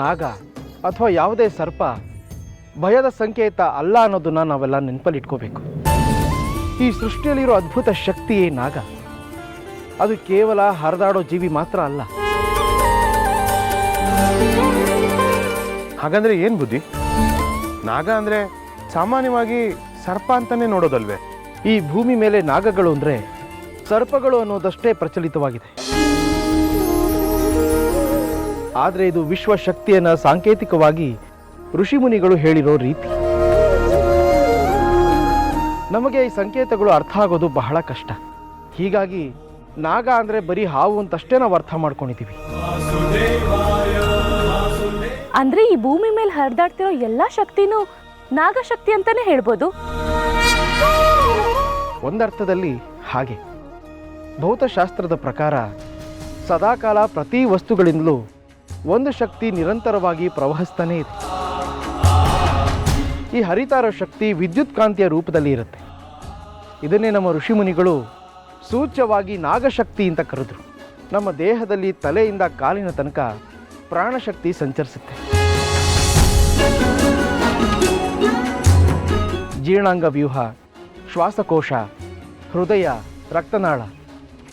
ನಾಗ ಅಥವಾ ಯಾವುದೇ ಸರ್ಪ ಭಯದ ಸಂಕೇತ ಅಲ್ಲ ಅನ್ನೋದನ್ನ ನಾವೆಲ್ಲ ನೆನಪಲ್ಲಿ ಇಟ್ಕೋಬೇಕು ಈ ಸೃಷ್ಟಿಯಲ್ಲಿರೋ ಅದ್ಭುತ ಶಕ್ತಿಯೇ ನಾಗ? ಅದು ಕೇವಲ ಹರಿದಾಡೋ ಜೀವಿ ಮಾತ್ರ ಅಲ್ಲ. ಹಾಗಂದ್ರೆ ಏನು ಬುದ್ಧಿ? ನಾಗ ಅಂದರೆ ಸಾಮಾನ್ಯವಾಗಿ ಸರ್ಪ ಅಂತಾನೆ ನೋಡೋದಲ್ವೇ? ಈ ಭೂಮಿ ಮೇಲೆ ನಾಗಗಳು ಅಂದರೆ ಸರ್ಪಗಳು ಅನ್ನೋದಷ್ಟೇ ಪ್ರಚಲಿತವಾಗಿದೆ. ಆದರೆ ಇದು ವಿಶ್ವ ಶಕ್ತಿಯನ್ನು ಸಾಂಕೇತಿಕವಾಗಿ ಋಷಿಮುನಿಗಳು ಹೇಳಿರೋ ರೀತಿ. ನಮಗೆ ಈ ಸಂಕೇತಗಳು ಅರ್ಥ ಆಗೋದು ಬಹಳ ಕಷ್ಟ. ಹೀಗಾಗಿ ನಾಗ ಅಂದರೆ ಬರೀ ಹಾವು ಅಂತಷ್ಟೇ ನಾವು ಅರ್ಥ ಮಾಡ್ಕೊಂಡಿದ್ದೀವಿ. ಅಂದ್ರೆ ಈ ಭೂಮಿ ಮೇಲೆ ಹರಿದಾಡ್ತಿರೋ ಎಲ್ಲಾ ಶಕ್ತಿನೂ ನಾಗಶಕ್ತಿ ಅಂತಾನೆ ಹೇಳ್ಬೋದು. ಒಂದರ್ಥದಲ್ಲಿ ಹಾಗೆ. ಭೌತಶಾಸ್ತ್ರದ ಪ್ರಕಾರ ಸದಾಕಾಲ ಪ್ರತಿ ವಸ್ತುಗಳಿಂದಲೂ ಒಂದು ಶಕ್ತಿ ನಿರಂತರವಾಗಿ ಪ್ರವಹಿಸ್ತಾನೇ ಇದೆ ಈ ಹರಿತಾರ ಶಕ್ತಿ ವಿದ್ಯುತ್ ಕಾಂತಿಯ ರೂಪದಲ್ಲಿ ಇರುತ್ತೆ. ಇದನ್ನೇ ನಮ್ಮ ಋಷಿಮುನಿಗಳು ಸೂಚ್ಯವಾಗಿ ನಾಗಶಕ್ತಿ ಅಂತ ಕರೆದ್ರು. ನಮ್ಮ ದೇಹದಲ್ಲಿ ತಲೆಯಿಂದ ಕಾಲಿನ ತನಕ ಪ್ರಾಣಶಕ್ತಿ ಸಂಚರಿಸುತ್ತೆ. ಜೀರ್ಣಾಂಗ ವ್ಯೂಹ, ಶ್ವಾಸಕೋಶ, ಹೃದಯ, ರಕ್ತನಾಳ,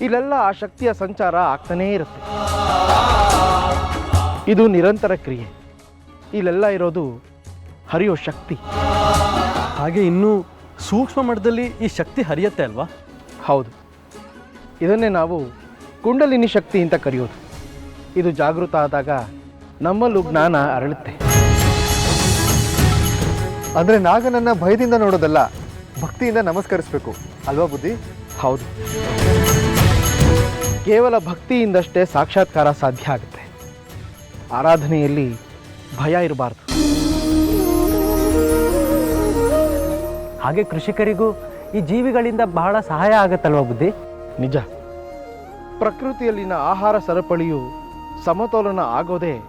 ಇಲ್ಲೆಲ್ಲ ಆ ಶಕ್ತಿಯ ಸಂಚಾರ ಆಗ್ತಾನೇ ಇರುತ್ತೆ. ಇದು ನಿರಂತರ ಕ್ರಿಯೆ. ಇಲ್ಲೆಲ್ಲ ಇರೋದು ಹರಿಯೋ ಶಕ್ತಿ. ಹಾಗೆ ಇನ್ನೂ ಸೂಕ್ಷ್ಮ ಮಟ್ಟದಲ್ಲಿ ಈ ಶಕ್ತಿ ಹರಿಯತ್ತೆ ಅಲ್ವಾ? ಹೌದು. ಇದನ್ನೇ ನಾವು ಕುಂಡಲಿನಿ ಶಕ್ತಿ ಅಂತ ಕರೆಯೋದು. ಇದು ಜಾಗೃತ ಆದಾಗ ನಮ್ಮಲ್ಲೂ ಜ್ಞಾನ ಅರಳುತ್ತೆ. ಅಂದರೆ ನಾಗನನ್ನ ಭಯದಿಂದ ನೋಡೋದಲ್ಲ ಭಕ್ತಿಯಿಂದ ನಮಸ್ಕರಿಸಬೇಕು. ಅಲ್ವಾ ಬುದ್ಧಿ? ಹೌದು. ಕೇವಲ ಭಕ್ತಿಯಿಂದಷ್ಟೇ ಸಾಕ್ಷಾತ್ಕಾರ ಸಾಧ್ಯ ಆಗುತ್ತೆ. ಆರಾಧನೆಯಲ್ಲಿ ಭಯ ಇರಬಾರ್ದು. ಹಾಗೆ ಕೃಷಿಕರಿಗೂ ಈ ಜೀವಿಗಳಿಂದ ಬಹಳ ಸಹಾಯ ಆಗತ್ತಲ್ವ ಬುದ್ಧಿ? ನಿಜ. ಪ್ರಕೃತಿಯಲ್ಲಿನ ಆಹಾರ ಸರಪಳಿಯು ಸಮತೋಲನ ಆಗೋದೇ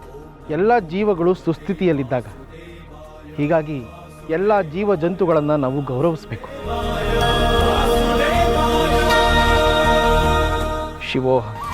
ಎಲ್ಲ ಜೀವಗಳು ಸುಸ್ಥಿತಿಯಲ್ಲಿದ್ದಾಗ. ಹೀಗಾಗಿ ಎಲ್ಲ ಜೀವ ಜಂತುಗಳನ್ನು ನಾವು ಗೌರವಿಸಬೇಕು. ಶಿವೋಹಂ.